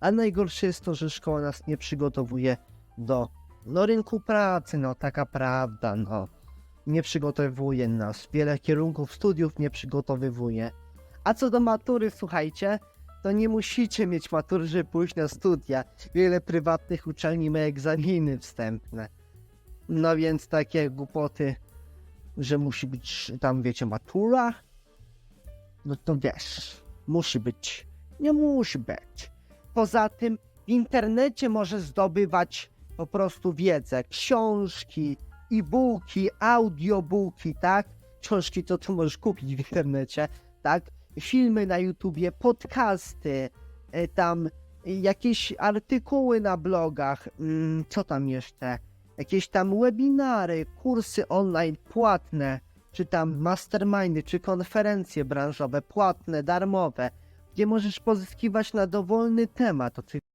A najgorsze jest to, że szkoła nas nie przygotowuje do no, rynku pracy, no taka prawda, no. Nie przygotowuje nas. Wiele kierunków studiów nie przygotowywuje. A co do matury, słuchajcie, to nie musicie mieć matury, żeby pójść na studia. Wiele prywatnych uczelni ma egzaminy wstępne. No więc takie głupoty, że musi być tam, wiecie, matura, no to wiesz, musi być. Nie musi być. Poza tym w internecie możesz zdobywać po prostu wiedzę, książki, e-booki, audiobooki, tak? Książki to tu możesz kupić w internecie, tak? Filmy na YouTubie, podcasty, e, tam jakieś artykuły na blogach, mm, co tam jeszcze? Jakieś tam webinary, kursy online płatne, czy tam mastermindy, czy konferencje branżowe, płatne, darmowe, gdzie możesz pozyskiwać na dowolny temat, oczywiście